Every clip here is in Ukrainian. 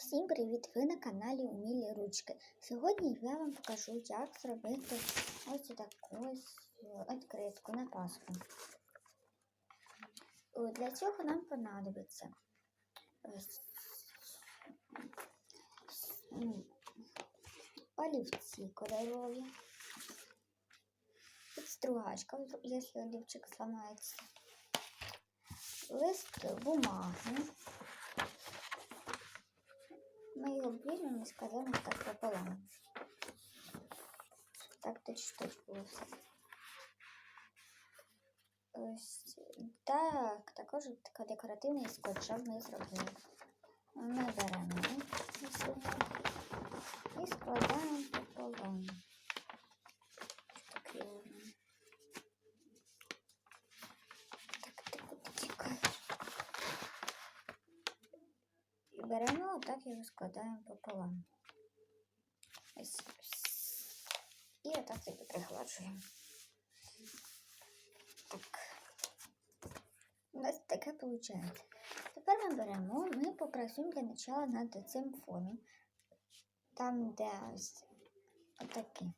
Всім привіт! Ви на каналі Умілі Ручки. Сьогодні я вам покажу, як зробити ось таку відкритку на Пасху. Для цього нам понадобиться олівці кольорові, підстругачка, якщо олівчик зламається, лист бумаги. Ми ее візьмемо и сказали так пополам. Так точно було То Ось так, також така декоративний скотч, ми зробили. Ми беремо ось сюди і складаємо пополам. Так, рівно. Так, ти куди тікаєш? І беремо отак і розкладаємо пополам. Ось. І отак собі пригладжуємо. Так. У нас таке виходить. Тепер ми беремо, ми попрацюємо для начала над цим фоном. Там, де ось отакі.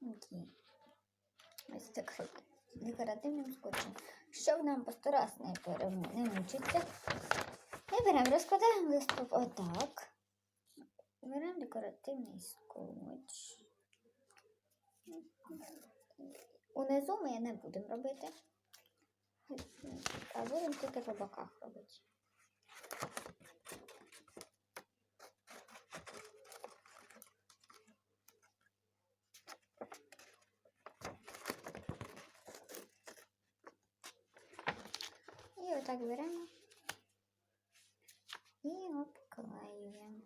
Такі. Ось так декоративним скотчем. Щоб нам по раз не, мучиться, беремо, розкладаємо листок отак. Беремо декоративний скотч. Унизу ми не будемо робити, а будемо тільки по боках робити. І отак беремо і обклеюємо.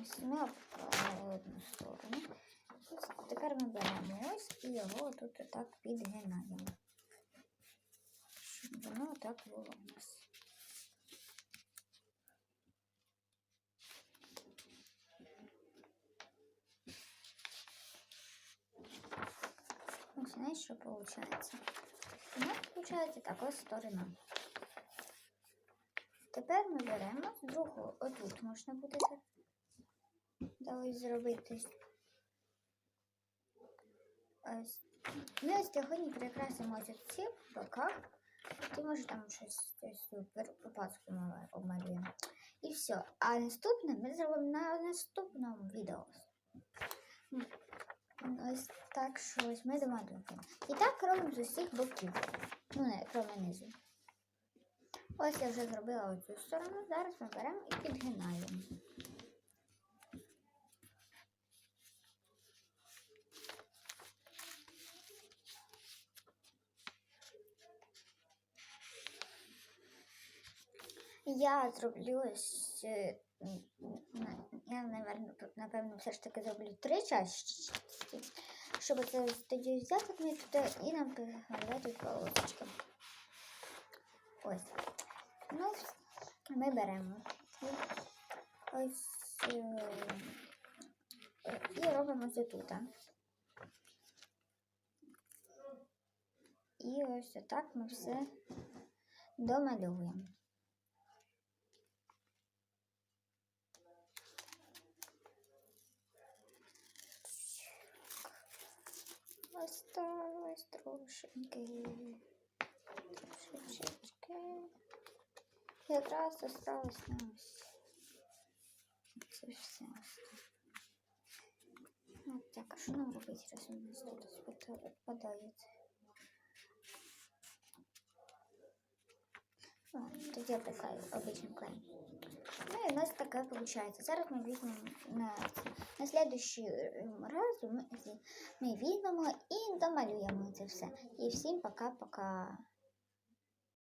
Ось ми обклеїли одну сторону. Ось Тепер ми беремо ось і його тут отак підгинаємо. Щоб воно так було у нас. Ось, знаєш, що виходить? У нас виходить така сторона. Тепер ми беремо з другого, отут можна буде так. Зробити. Ось. Ми ось сьогодні прикрасимо ось ці в боках. Ти може там щось ось паску обмалюємо. І все. А наступне ми зробимо на наступному відео. Ось так що ось ми домалюємо. І так робимо з усіх боків. Ну, не, крім низу. Ось я вже зробила оцю сторону. Зараз ми беремо і підгинаємо. Я зроблю е, я, наверно, тут, напевно, все ж таки зроблю три частини, щоб це тоді взяти туди і нам пригадати полосочки. Ось. Ну, ми беремо. І ось е, і робимо ось тут. І ось отак ми все домальовуємо. Осталось трошеньки. Трошечки. Якраз осталось на ось. Це все. От так, а що нам робити, раз у нас тут відпадає? Ладно, тоді опікаю обичним клеєм. Ну і у нас таке виходить. Зараз ми візьмемо на, на слідущий раз ми, ми візьмемо і домалюємо це все. І всім пока-пока.